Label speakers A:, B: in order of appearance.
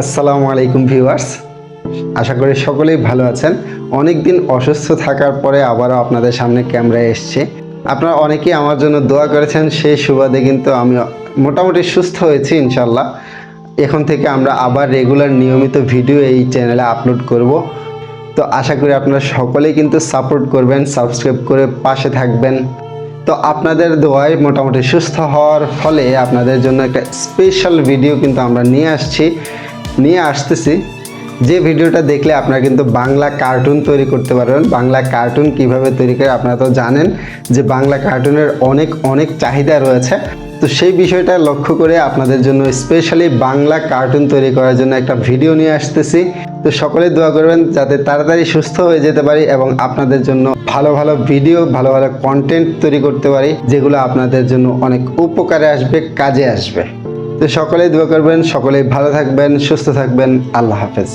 A: আসসালামু আলাইকুম ভিউয়ার্স। আশা করি সকলেই ভালো আছেন। অনেক দিন অসুস্থ থাকার পরে আবারও আপনাদের সামনে ক্যামেরায় এসছে। আপনারা অনেকেই আমার জন্য দোয়া করেছেন, সেই সুবাদে কিন্তু আমি মোটামুটি সুস্থ হয়েছি ইনশাল্লাহ এখন থেকে আমরা আবার রেগুলার নিয়মিত ভিডিও এই চ্যানেলে আপলোড করব। তো আশা করি আপনারা সকলেই কিন্তু সাপোর্ট করবেন, সাবস্ক্রাইব করে পাশে থাকবেন। তো আপনাদের দোয়ায় মোটামুটি সুস্থ হওয়ার ফলে আপনাদের জন্য একটা স্পেশাল ভিডিও কিন্তু আমরা নিয়ে আসছি। নিয়ে আসতেছি। যে ভিডিওটা দেখলে আপনারা কিন্তু বাংলা কার্টুন তৈরি করতে পারবেন। বাংলা কার্টুন কীভাবে তৈরি করে আপনারা তো জানেন যে বাংলা কার্টুনের অনেক অনেক চাহিদা রয়েছে। তো সেই বিষয়টা লক্ষ্য করে আপনাদের জন্য স্পেশালি বাংলা কার্টুন তৈরি করার জন্য একটা ভিডিও নিয়ে আসতেছি। তো সকলে দোয়া করবেন যাতে তাড়াতাড়ি সুস্থ হয়ে যেতে পারি এবং আপনাদের জন্য ভালো ভালো ভিডিও ভালো ভালো কন্টেন্ট তৈরি করতে পারি, যেগুলো আপনাদের জন্য অনেক উপকারে আসবে, কাজে আসবে। তো সকলেই দোয়া করবেন সকলেই ভালো থাকবেন সুস্থ থাকবেন। আল্লাহ হাফেজ।